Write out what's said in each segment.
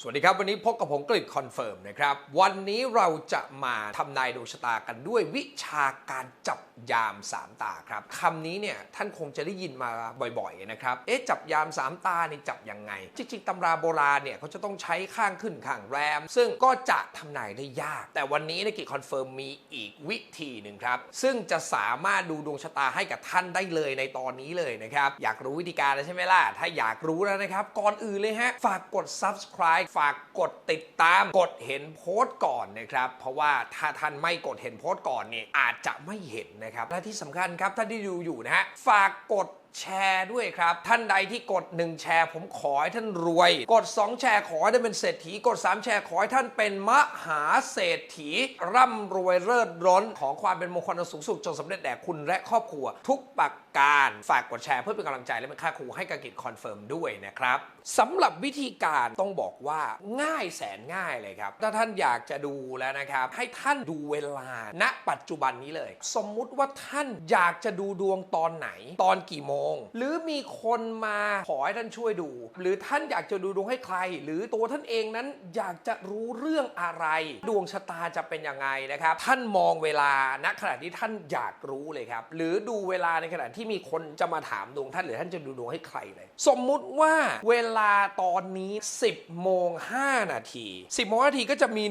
สวัสดีครับ วันนี้พบกับผมกฤษคอนเฟิร์มนะครับ วันนี้เราจะมาทำนายดวงชะตากันด้วยวิชาการจับยามสามตาครับคำนี้เนี่ยท่านคงจะได้ยินมาบ่อยๆนะครับเอ๊ะจับยามสามตานี่จับยังไง จริงๆตำราโบราณเนี่ยเขาจะต้องใช้ข้างขึ้นข้างแรม ซึ่งก็จะทำนายได้ยาก แต่วันนี้ในกิจคอนเฟิร์มมีอีกวิธีหนึ่งครับซึ่งจะสามารถดูดวงชะตาให้กับท่านได้เลยในตอนนี้เลยนะครับอยากรู้วิธีการแล้วใช่ไหมล่ะถ้าอยากรู้แล้วนะครับก่อนอื่นเลยฮะฝากกด subscribe ฝากกดติดตามกดเห็นโพสต์ก่อนนะครับ เพราะว่าถ้าท่านไม่กดเห็นโพสต์ก่อนเนี่ยอาจจะไม่เห็นนะครับ และที่สำคัญครับท่านที่ดูอยู่นะฮะฝากกดแชร์ด้วยครับ ท่านใดที่กด 1 แชร์ ผมขอให้ท่านรวย กด 2 แชร์ขอให้ได้เป็นเศรษฐี กด 3 แชร์ขอให้ท่านเป็นมหาเศรษฐี ร่ำรวยเลิศร้นของความเป็นมงคลอันสูงสุดจงสำเร็จแด่คุณและครอบครัว ทุกประการฝากกดแชร์เพื่อเป็นกำลังใจและเป็นค่าครูให้กับกิจคอนเฟิร์มด้วยนะครับสำหรับวิธีการต้องบอกว่าง่ายแสนง่ายเลยครับ ถ้าท่านอยากจะดูแล้วนะครับ ให้ท่านดูเวลาณปัจจุบันนี้เลย สมมุติว่าท่านอยากจะดูดวงตอนไหน ตอนกี่โมงหรือมีคนมาขอให้ท่านช่วยดู หรือท่านอยากจะดูดวงให้ใคร หรือตัวท่านเองนั้นอยากจะรู้เรื่องอะไร ดวงชะตาจะเป็นยังไงนะครับ ท่านมองเวลาณขณะที่ท่านอยากรู้เลยครับ หรือดูเวลาในขณะที่มีคนจะมาถามดวงท่านหรือท่านจะดูดวงให้ใครเลย สมมุติว่าเวลาตอนนี้ 10โมง5นาที 10โมง5นาทีก็จะมี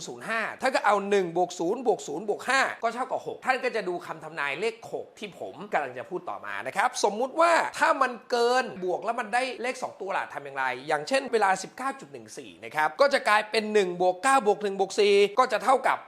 1005 ถ้าก็เอา1บวก0บวก0บวก5ก็เท่ากับ 6 ท่านก็จะดูคำทำนายเลข 6 ที่ผมกำลังจะพูดต่อมานะครับสมมุติว่าถ้ามันเกินบวกแล้วมันได้เลข 2 ตัวล่ะทำอย่างไร อย่างเช่นเวลา 19.14 นะครับ ก็จะกลายเป็น 1 บวก 9 บวก 1 บวก 4 ก็จะเท่ากับ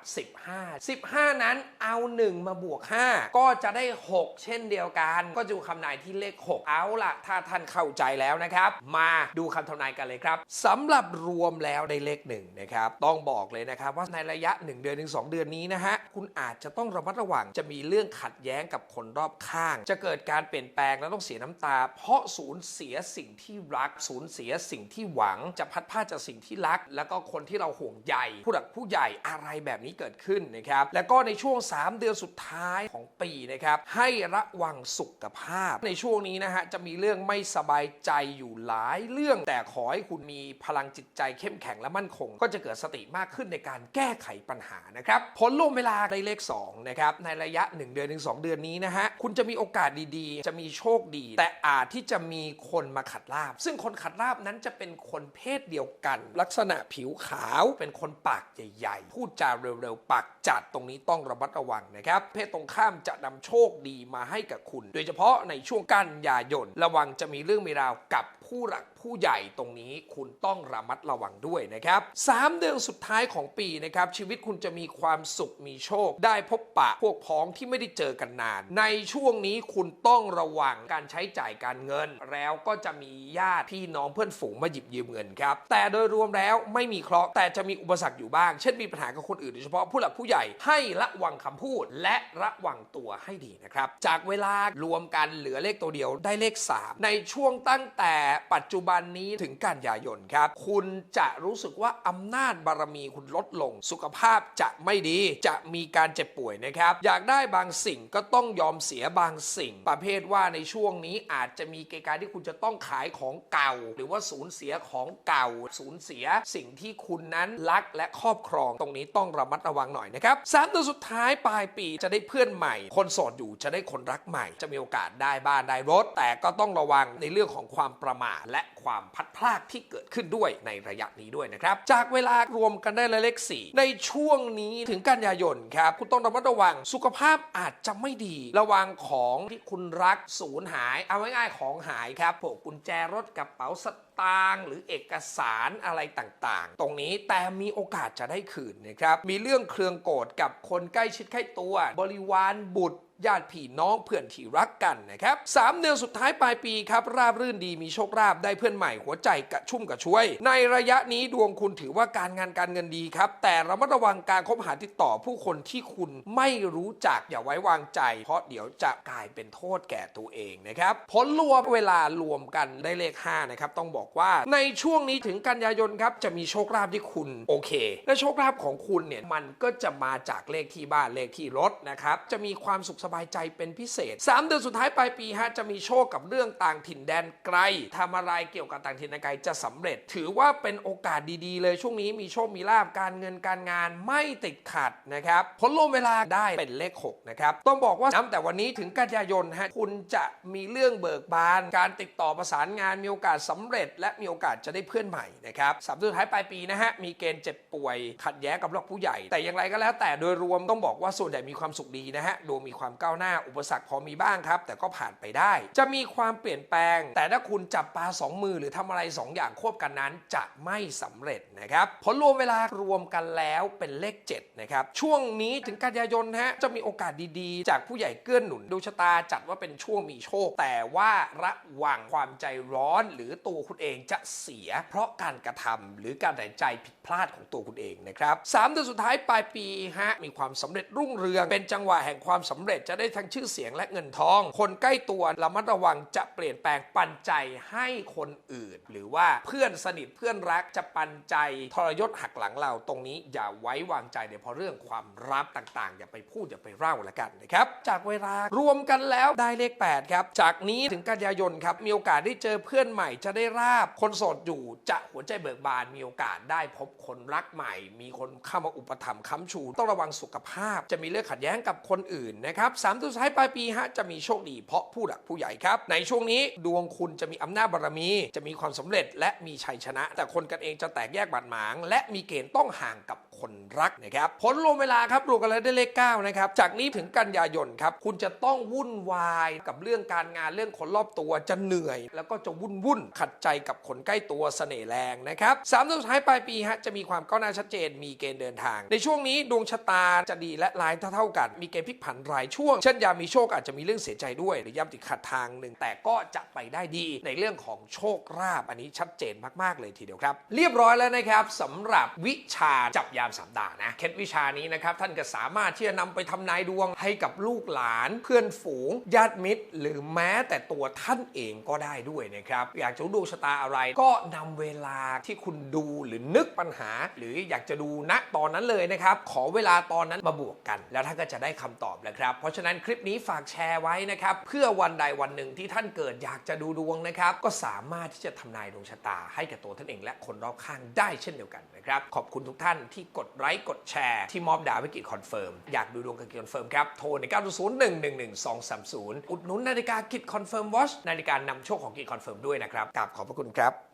15 15 นั้นเอา 1 มาบวก 5 ก็จะได้ 6 เช่นเดียวกัน ก็จะดูคำนายที่เลข 6 เอาล่ะ ถ้าท่านเข้าใจแล้วนะครับ มาดูคำทำนายกันเลยครับสำหรับรวมแล้วได้เลข1นะครับ ต้องบอกเลยนะครับว่าในระยะ 1 เดือนถึง2เดือนนี้นะฮะ คุณอาจจะต้องระมัดระวัง จะมีเรื่องขัดแย้งกับคนรอบข้าง จะเกิดการเปลี่ยนแปลงแล้วต้องเสียน้ำตา เพราะสูญเสียสิ่งที่รัก สูญเสียสิ่งที่หวังจะพัดพลาจากสิ่งที่รัก แล้วก็คนที่เราห่วงใยผู้หลักผู้ใหญ่อะไรแบบนี้เกิดขึ้นนะครับแล้วก็ในช่วง 3 เดือนสุดท้ายของปีนะครับให้ระวังสุขภาพ ในช่วงนี้นะฮะจะมีเรื่องไม่สบายใจอยู่หลายเรื่อง แต่ขอให้คุณมีพลังจิตใจเข้มแข็งและมั่นคง ก็จะเกิดสติมากขึ้นในการแก้ไขปัญหานะครับผลรวมเวลาได้เลข2นะครับในระยะ 1 เดือนถึง2เดือนนี้นะฮะคุณจะมีโอกาสดีๆ จะมีโชคดี แต่อาจที่จะมีคนมาขัดลาบ ซึ่งคนขัดลาบนั้นจะเป็นคนเพศเดียวกัน ลักษณะผิวขาวเป็นคนปากใหญ่ๆ พูดจาเร็วๆ ปากจัดตรงนี้ต้องระมัดระวังนะครับ เพศตรงข้ามจะนำโชคดีมาให้กับคุณ โดยเฉพาะในช่วงกันยายนระวังจะมีเรื่องมีราวกับผู้หลักผู้ใหญ่ตรงนี้คุณต้องระมัดระวังด้วยนะครับสามเดือนสุดท้ายของปีนะครับชีวิตคุณจะมีความสุขมีโชค ได้พบปะพวกพ้องที่ไม่ได้เจอกันนาน ในช่วงนี้คุณต้องระวังการใช้จ่ายการเงิน แล้วก็จะมีญาติพี่น้องเพื่อนฝูงมาหยิบยืมเงินครับแต่โดยรวมแล้วไม่มีเคราะห์แต่จะมีอุปสรรคอยู่บ้าง เช่นมีปัญหากับคนอื่นโดยเฉพาะผู้หลักผู้ใหญ่ให้ระวังคำพูด และระวังตัวให้ดีนะครับจากเวลารวมกันเหลือเลขตัวเดียวได้เลข 3 ในช่วงตั้งแต่ปัจจุบันนี้ถึงกันยายนครับ คุณจะรู้สึกว่าอำนาจบารมีคุณลดลง สุขภาพจะไม่ดีจะมีการเจ็บป่วยนะครับ อยากได้บางสิ่งก็ต้องยอมเสียบางสิ่ง ประเภทว่าในช่วงนี้อาจจะมีเกณฑ์การที่คุณจะต้องขายของเก่า หรือว่าสูญเสียของเก่า สูญเสียสิ่งที่คุณนั้นรักและครอบครองตรงนี้ต้องระมัดระวังหน่อยนะครับสามเดือนสุดท้ายปลายปีจะได้เพื่อนใหม่ คนโสดอยู่จะได้คนรักใหม่ จะมีโอกาสได้บ้านได้รถ แต่ก็ต้องระวังในเรื่องของความประมาทและความพัดพลาดที่เกิดขึ้นด้วยในระยะนี้ด้วยนะครับ จากเวลารวมกันได้เลขสี่ในช่วงนี้ถึงกันยายนครับ คุณต้องระมัดระวังสุขภาพอาจจะไม่ดี ระวังของที่คุณรักสูญหาย เอาง่ายๆของหายครับพวกกุญแจรถกระเป๋าสตางค์หรือเอกสารอะไรต่างๆ ตรงนี้แต่มีโอกาสจะได้คืนนะครับ มีเรื่องเครืองโกรธกับคนใกล้ชิดใกล้ตัว บริวารบุตร ญาติพี่น้องเพื่อนที่รักกันนะครับสามเดือนสุดท้ายปลายปีครับราบรื่นดีมีโชคลาภได้เพื่อนใหม่หัวใจกระชุ่มกระชวย ในระยะนี้ดวงคุณถือว่าการงานการเงินดีครับ แต่ระมัดระวังการคบหาติดต่อผู้คนที่คุณไม่รู้จักอย่าไว้วางใจ เพราะเดี๋ยวจะกลายเป็นโทษแก่ตัวเองนะครับผลรวมเวลารวมกันได้เลข5นะครับต้องบอกว่าในช่วงนี้ถึงกันยายนครับจะมีโชคลาภที่คุณโอเค และโชคลาภของคุณเนี่ยมันก็จะมาจากเลขที่บ้านเลขที่รถนะครับจะมีความสุขสบายบายใจเป็นพิเศษ 3 เดือนสุดท้ายปลายปีฮะจะมีโชคกับเรื่องต่างถิ่นแดนไกลทำอะไรเกี่ยวกับต่างถิ่นแดนไกลจะสำเร็จ ถือว่าเป็นโอกาสดีๆ เลยช่วงนี้มีโชคมีลาบการเงินการงานไม่ติดขัดนะครับผลรวมเวลาได้เป็นเลข6นะครับต้องบอกว่านับแต่วันนี้ถึงกันยายนฮะคุณจะมีเรื่องเบิกบาน การติดต่อประสานงานมีโอกาสสำเร็จ และมีโอกาสจะได้เพื่อนใหม่นะครับสามเดือนสุดท้ายปลายปีนะฮะมีเกณฑ์เจ็บป่วย ขัดแย้งกับผู้หลักผู้ใหญ่ แต่อย่างไรก็แล้วแต่โดยรวมต้องบอกว่าส่วนใหญ่มีความสุขดีนะฮะดวงมีความก้าวหน้าอุปสรรคพอมีบ้างครับ แต่ก็ผ่านไปได้ จะมีความเปลี่ยนแปลง แต่ถ้าคุณจับปลาสองมือหรือทำอะไรสองอย่างควบกันนั้น จะไม่สำเร็จนะครับผลรวมเวลารวมกันแล้วเป็นเลข7นะครับช่วงนี้ถึงกันยายนฮะจะมีโอกาสดีๆ จากผู้ใหญ่เกื้อนหนุนดวงชะตาจัดว่าเป็นช่วงมีโชค แต่ว่าระวังความใจร้อนหรือตัวคุณเองจะเสีย เพราะการกระทำหรือการตัดใจผิดพลาดของตัวคุณเองนะครับสามเดือนสุดท้ายปลายปีฮะมีความสำเร็จรุ่งเรืองเป็นจังหวะแห่งความสำเร็จจะได้ทั้งชื่อเสียงและเงินทอง คนใกล้ตัวระมัดระวังจะเปลี่ยนแปลงปันใจให้คนอื่น หรือว่าเพื่อนสนิทเพื่อนรักจะปันใจทรยศหักหลังเราตรงนี้อย่าไว้วางใจเลยเพราะเรื่องความลับต่างๆ อย่าไปพูดอย่าไปเล่าละกันนะครับจากเวลารวมกันแล้วได้เลข 8 ครับ จากนี้ถึงกันยายนครับมีโอกาสได้เจอเพื่อนใหม่จะได้ราบคนโสดอยู่จะหัวใจเบิกบานมีโอกาสได้พบคนรักใหม่ มีคนเข้ามาอุปถัมภ์ค้ำชู ต้องระวังสุขภาพ จะมีเรื่องขัดแย้งกับคนอื่นนะครับสามตัวสุดท้ายปลายปีฮะจะมีโชคดีเพราะผู้หลักผู้ใหญ่ครับ ในช่วงนี้ดวงคุณจะมีอำนาจบารมี จะมีความสำเร็จและมีชัยชนะ แต่คนกันเองจะแตกแยกบาดหมาง และมีเกณฑ์ต้องห่างกับคนรักนะครับผลรวมเวลาครับรวมกันแล้วได้เลข9นะครับจากนี้ถึงกันยายนครับคุณจะต้องวุ่นวายกับเรื่องการงานเรื่องคนรอบตัวจะเหนื่อย แล้วก็จะวุ่นวุ่นขัดใจกับคนใกล้ตัวเสน่ห์แรงนะครับสามเดือนสุดท้ายปลายปีฮะจะมีความก้าวหน้าชัดเจน มีเกณฑ์เดินทาง ในช่วงนี้ดวงชะตาจะดีและร้ายเท่าๆกัน มีเกณฑ์พลิกผันรายช่ววง เช่นยามมีโชคอาจจะมีเรื่องเสียใจด้วยหรือยามติดขัดทางหนึ่งแต่ก็จะไปได้ดีในเรื่องของโชคราบอันนี้ชัดเจนมากๆเลยทีเดียวครับ เรียบร้อยแล้วนะครับสำหรับวิชาจับยามสามดานะเคล็ดวิชานี้นะครับท่านก็สามารถที่จะนำไปทำนายดวงให้กับลูกหลาน เพื่อนฝูง ญาติมิตร หรือแม้แต่ตัวท่านเองก็ได้ด้วยนะครับอยากจะรู้ดวงชะตาอะไรก็นำเวลาที่คุณดูหรือนึกปัญหา หรืออยากจะดูณตอนนั้นเลยนะครับขอเวลาตอนนั้นมาบวกกัน แล้วท่านก็จะได้คำตอบแล้วครับเพราะฉะนั้นคลิปนี้ฝากแชร์ไว้นะครับ เพื่อวันใดวันหนึ่งที่ท่านเกิดอยากจะดูดวงนะครับ ก็สามารถที่จะทำนายดวงชะตา ให้กับตัวท่านเองและคนรอบข้างได้เช่นเดียวกันนะครับ ขอบคุณทุกท่านที่กดไลค์กดแชร์ที่มอบดาววิกิจคอนเฟิร์มอยากดูดวงกับกิจคอนเฟิร์มครับโทรใน9 0 1 1 1 2 3 0 อุดหนุนนาฬิกากิจคอนเฟิร์มวอชนาฬิกานำโชคของกิจคอนเฟิร์มด้วยนะครับกราบขอบพระคุณครับ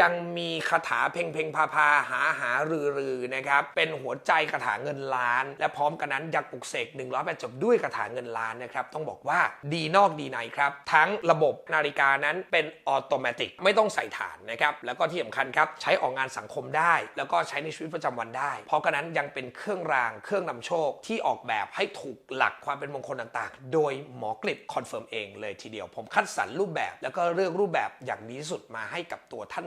ยังมีคาถาเพ่งเพ่งพาพาหาหารือรือนะครับ เป็นหัวใจคาถาเงินล้าน และพร้อมกันนั้นยังปลุกเสก108จบด้วยคาถาเงินล้านนะครับ ต้องบอกว่าดีนอกดีในครับ ทั้งระบบนาฬิกานั้นเป็นออโตเมติกไม่ต้องใส่ฐานนะครับ แล้วก็ที่สำคัญครับ ใช้ออกงานสังคมได้ แล้วก็ใช้ในชีวิตประจำวันได้ เพราะกันนั้นยังเป็นเครื่องรางเครื่องนำโชคที่ออกแบบให้ถูกหลักความเป็นมงคลต่างๆ โดยหมอกลิบคอนเฟิร์มเองเลยทีเดียว ผมคัดสรรรูปแบบ แล้วก็เลือกรูปแบบอย่างดีที่สุดมาให้กับตัวท่าน